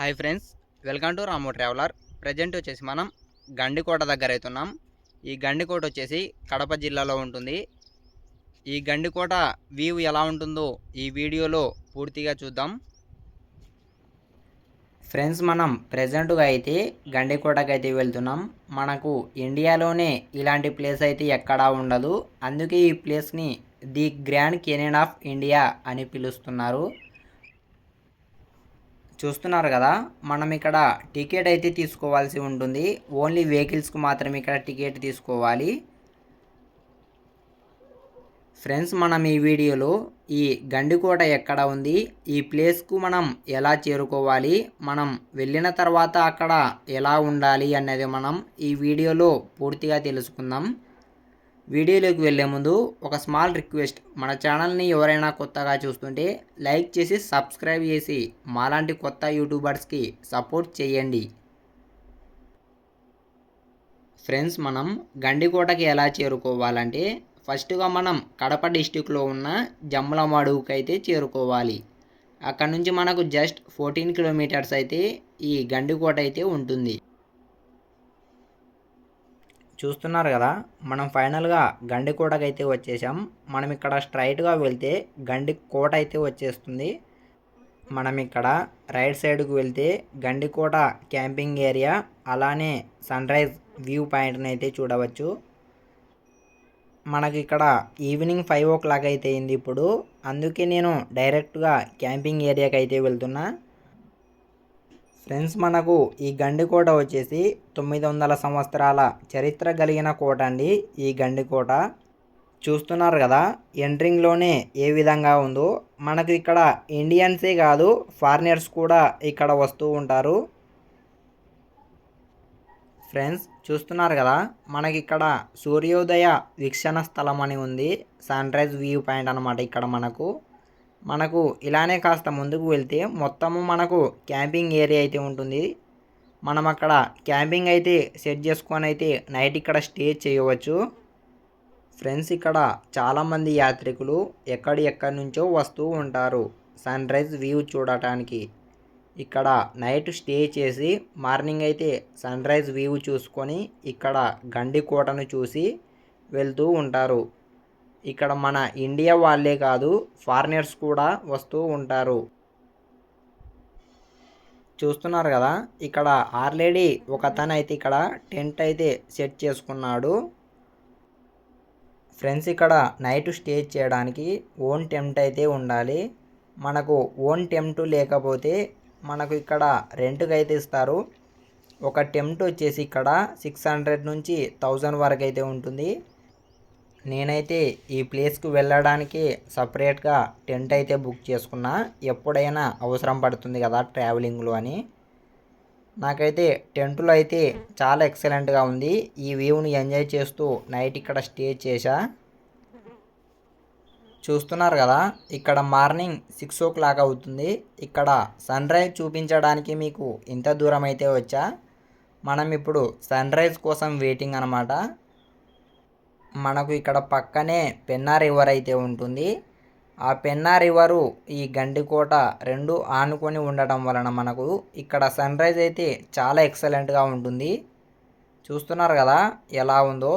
Hi friends welcome to Ramu traveller. Present వచ్చేసి మనం గండికోట దగ్గర అవుతున్నాం. ఈ గండికోట వచ్చేసి కడప జిల్లాలో ఉంటుంది. ఈ గండికోట వ్యూ ఎలా ఉంటుందో ఈ వీడియోలో పూర్తిగా చూద్దాం. ఫ్రెండ్స్ మనం ప్రజెంట్గా అయితే గండికోటకు అయితే వెళ్తున్నాం. మనకు ఇండియాలోనే ఇలాంటి ప్లేస్ అయితే ఎక్కడా ఉండదు. అందుకే ఈ ప్లేస్ని the Grand Canyon of India అని పిలుస్తున్నారు. చూస్తున్నారు కదా మనం ఇక్కడ టికెట్ అయితే తీసుకోవాల్సి ఉంటుంది. ఓన్లీ వెహికల్స్కి మాత్రమే ఇక్కడ టికెట్ తీసుకోవాలి. ఫ్రెండ్స్ మనం ఈ వీడియోలో ఈ గండికోట ఎక్కడ ఉంది ఈ ప్లేస్కు మనం ఎలా చేరుకోవాలి మనం వెళ్ళిన తర్వాత అక్కడ ఎలా ఉండాలి అనేది మనం ఈ వీడియోలో పూర్తిగా తెలుసుకుందాం. వీడియోలోకి వెళ్ళే ముందు ఒక స్మాల్ రిక్వెస్ట్. మన ఛానల్ని ఎవరైనా కొత్తగా చూస్తుంటే లైక్ చేసి సబ్స్క్రైబ్ చేసి మాలాంటి కొత్త యూట్యూబర్స్కి సపోర్ట్ చేయండి. ఫ్రెండ్స్ మనం గండికోటకి ఎలా చేరుకోవాలంటే ఫస్ట్గా మనం కడప డిస్టిక్లో ఉన్న జమ్మలమడుగుకి అయితే చేరుకోవాలి. అక్కడ నుంచి మనకు జస్ట్ ఫోర్టీన్ కిలోమీటర్స్ అయితే ఈ గండికోట అయితే ఉంటుంది. చూస్తున్నారు కదా మనం ఫైనల్గా గండికోటకు అయితే వచ్చేసాం. మనం ఇక్కడ స్ట్రైట్గా వెళ్తే గండి కోట అయితే వచ్చేస్తుంది. మనం ఇక్కడ రైట్ సైడ్కు వెళ్తే గండికోట క్యాంపింగ్ ఏరియా అలానే సన్ రైజ్ వ్యూ పాయింట్ని అయితే చూడవచ్చు. మనకి ఇక్కడ ఈవినింగ్ ఫైవ్ ఓ క్లాక్ అయితే అయింది ఇప్పుడు. అందుకే నేను డైరెక్ట్గా క్యాంపింగ్ ఏరియాకి అయితే వెళ్తున్నా. ఫ్రెండ్స్ మనకు ఈ గండికోట వచ్చేసి తొమ్మిది వందల సంవత్సరాల చరిత్ర కలిగిన కోట అండి. ఈ గండికోట చూస్తున్నారు కదా ఎంట్రింగ్లోనే ఏ విధంగా ఉందో. మనకు ఇక్కడ ఇండియన్సే కాదు ఫారినర్స్ కూడా ఇక్కడ వస్తూ ఉంటారు. ఫ్రెండ్స్ చూస్తున్నారు కదా మనకి ఇక్కడ సూర్యోదయ వీక్షణ స్థలం అని ఉంది. సన్ రైజ్ వ్యూ పాయింట్ అనమాట ఇక్కడ మనకు. మనకు ఇలానే కాస్త ముందుకు వెళ్తే మొత్తము మనకు క్యాంపింగ్ ఏరియా అయితే ఉంటుంది. మనం అక్కడ క్యాంపింగ్ అయితే సెట్ చేసుకొని అయితే నైట్ ఇక్కడ స్టే చేయవచ్చు. ఫ్రెండ్స్ ఇక్కడ చాలామంది యాత్రికులు ఎక్కడి ఎక్కడి నుంచో వస్తూ ఉంటారు. సన్ రైజ్ వ్యూ చూడటానికి. ఇక్కడ నైట్ స్టే చేసి మార్నింగ్ అయితే సన్ రైజ్ వ్యూ చూసుకొని ఇక్కడ గండికోటను చూసి వెళ్తూ ఉంటారు. ఇక్కడ మన ఇండియా వాళ్ళే కాదు ఫారినర్స్ కూడా వస్తూ ఉంటారు. చూస్తున్నారు కదా ఇక్కడ ఆల్రెడీ ఒక అతను అయితే ఇక్కడ టెంట్ అయితే సెట్ చేసుకున్నాడు. ఫ్రెండ్స్ ఇక్కడ నైట్ స్టే చేయడానికి ఓన్ టెంట్ అయితే ఉండాలి. మనకు ఓన్ టెంట్ లేకపోతే మనకు ఇక్కడ రెంట్కి అయితే ఇస్తారు. ఒక టెంట్ వచ్చేసి ఇక్కడ సిక్స్ హండ్రెడ్ నుంచి థౌజండ్ వరకు అయితే ఉంటుంది. నేనైతే ఈ ప్లేస్కి వెళ్ళడానికి సపరేట్గా టెంట్ అయితే బుక్ చేసుకున్నా. ఎప్పుడైనా అవసరం పడుతుంది కదా ట్రావెలింగ్లో అని. నాకైతే టెంటులో అయితే చాలా ఎక్సలెంట్గా ఉంది. ఈ వ్యూని ఎంజాయ్ చేస్తూ నైట్ ఇక్కడ స్టే చేశా. చూస్తున్నారు కదా ఇక్కడ మార్నింగ్ సిక్స్ ఓ క్లాక్ అవుతుంది. ఇక్కడ సన్ రైజ్ చూపించడానికి మీకు ఇంత దూరం అయితే వచ్చా? మనం ఇప్పుడు సన్ రైజ్ కోసం వెయిటింగ్ అనమాట మనకు ఇక్కడ పక్కనే పెన్నా రివర్ అయితే ఉంటుంది. ఆ పెన్నా రివరు ఈ గండికోట రెండు ఆనుకొని ఉండటం వలన మనకు ఇక్కడ సన్ రైజ్ అయితే చాలా ఎక్సలెంట్గా ఉంటుంది. చూస్తున్నారు కదా ఎలా ఉందో?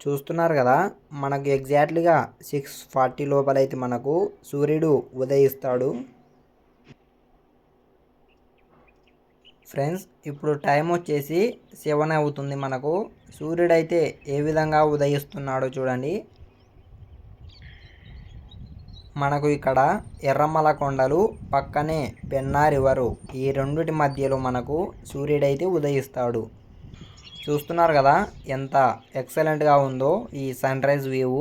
చూస్తున్నారు కదా మనకు ఎగ్జాక్ట్లీగా సిక్స్ ఫార్టీ లోపలైతే మనకు సూర్యుడు ఉదయిస్తాడు. ఫ్రెండ్స్ ఇప్పుడు టైం వచ్చేసి సెవెన్ అవుతుంది మనకు. సూర్యుడు అయితే ఏ విధంగా ఉదయిస్తున్నాడో చూడండి. మనకు ఇక్కడ ఎర్రమల కొండలు పక్కనే పెన్నా రివరు ఈ రెండిటి మధ్యలో మనకు సూర్యుడైతే ఉదయిస్తాడు. చూస్తున్నారు కదా ఎంత ఎక్సలెంట్గా ఉందో ఈ సన్ రైజ్ వ్యూ.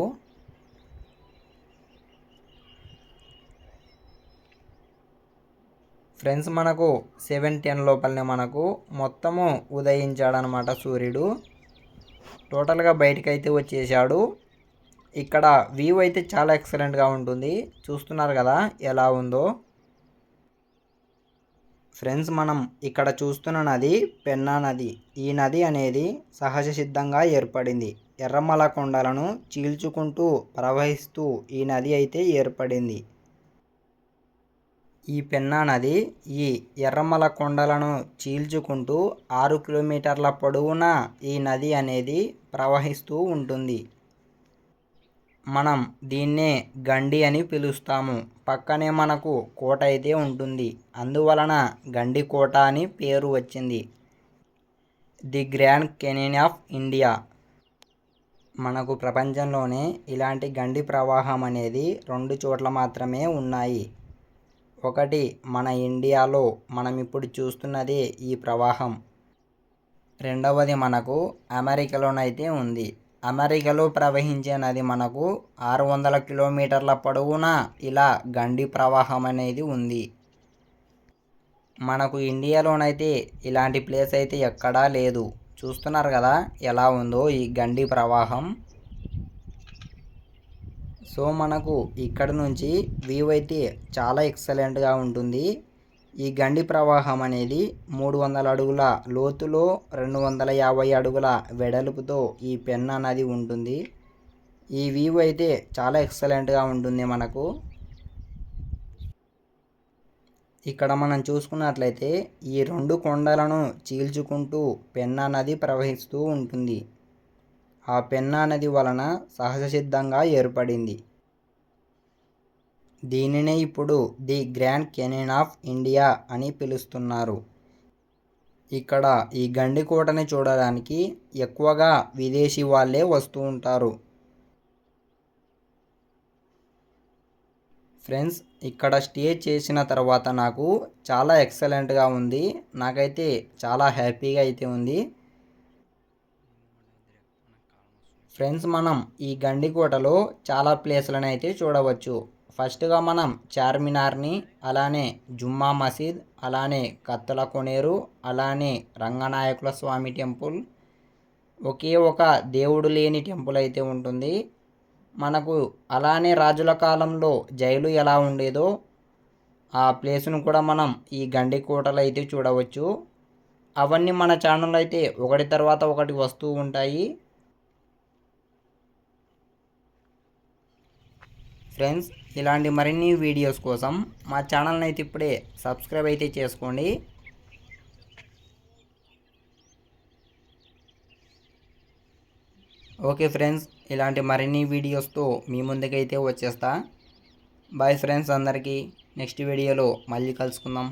ఫ్రెండ్స్ మనకు సెవెన్ టెన్ లోపలనే మనకు మొత్తము ఉదయించాడనమాట సూర్యుడు. టోటల్గా బయటకు అయితే వచ్చేసాడు. ఇక్కడ వ్యూ అయితే చాలా ఎక్సలెంట్గా ఉంటుంది. చూస్తున్నారు కదా ఎలా ఉందో. ఫ్రెండ్స్ మనం ఇక్కడ చూస్తున్న నది పెన్నా నది. ఈ నది అనేది సహజ సిద్ధంగా ఏర్పడింది. ఎర్రమల కొండలను చీల్చుకుంటూ ప్రవహిస్తూ ఈ నది అయితే ఏర్పడింది. ఈ పెన్నా నది ఈ ఎర్రమల కొండలను చీల్చుకుంటూ ఆరు కిలోమీటర్ల పొడవున ఈ నది అనేది ప్రవహిస్తూ ఉంటుంది. మనం దీన్నే గండి అని పిలుస్తాము. పక్కనే మనకు కోట అయితే ఉంటుంది. అందువలన గండి కోట అని పేరు వచ్చింది. The Grand Canyon of India. మనకు ప్రపంచంలోనే ఇలాంటి గండి ప్రవాహం అనేది రెండు చోట్ల మాత్రమే ఉన్నాయి. ఒకటి మన ఇండియాలో మనం ఇప్పుడు చూస్తున్నదే ఈ ప్రవాహం. రెండవది మనకు అమెరికాలోనైతే ఉంది. అమెరికాలో ప్రవహించే నది మనకు ఆరు వందల కిలోమీటర్ల పొడవున ఇలా గండి ప్రవాహం అనేది ఉంది. మనకు ఇండియాలోనైతే ఇలాంటి ప్లేస్ అయితే ఎక్కడా లేదు. చూస్తున్నారు కదా ఎలా ఉందో ఈ గండి ప్రవాహం. సో మనకు ఇక్కడ నుంచి వ్యూ అయితే చాలా ఎక్సలెంట్గా ఉంటుంది. ఈ గండి ప్రవాహం అనేది మూడు వందల అడుగుల లోతులో రెండు వందల యాభై అడుగుల వెడల్పుతో ఈ పెన్నా నది ఉంటుంది. ఈ వ్యూ అయితే చాలా ఎక్సలెంట్గా ఉంటుంది మనకు. ఇక్కడ మనం చూసుకున్నట్లయితే ఈ రెండు కొండలను చీల్చుకుంటూ పెన్నా నది ప్రవహిస్తూ ఉంటుంది. ఆ పెన్నా నది వలన సహజ సిద్ధంగా ఏర్పడింది. దీనినే ఇప్పుడు the Grand Canyon of India అని పిలుస్తున్నారు. ఇక్కడ ఈ గండికోటని చూడడానికి ఎక్కువగా విదేశీ వాళ్ళే వస్తూ ఉంటారు. ఫ్రెండ్స్ ఇక్కడ స్టే చేసిన తర్వాత నాకు చాలా ఎక్సలెంట్గా ఉంది. నాకైతే చాలా హ్యాపీగా అయితే ఉంది. ఫ్రెండ్స్ మనం ఈ గండికోటలో చాలా ప్లేస్లను అయితే చూడవచ్చు. ఫస్ట్గా మనం చార్మినార్ని అలానే జుమ్మా మసీద్ అలానే కత్తుల కొనేరు అలానే రంగనాయకుల స్వామి టెంపుల్. ఒకే ఒక దేవుడు లేని టెంపుల్ అయితే ఉంటుంది. మనకు అలానే రాజుల కాలంలో జైలు ఎలా ఉండేదో ఆ ప్లేస్ను కూడా మనం ఈ గండికోటలో అయితే చూడవచ్చు. అవన్నీ మన ఛానల్ అయితే ఒకటి తర్వాత ఒకటి వస్తూ ఉంటాయి. ఫ్రెండ్స్ ఇలాంటి మరిన్ని వీడియోస్ కోసం మా ఛానల్ని అయితే ఇప్పుడే సబ్స్క్రైబ్ అయితే చేసుకోండి. ఓకే ఫ్రెండ్స్ ఇలాంటి మరిన్ని వీడియోస్తో మీ ముందుకైతే వచ్చేస్తా. బాయ్ ఫ్రెండ్స్ అందరికీ నెక్స్ట్ వీడియోలో మళ్ళీ కలుసుకుందాం.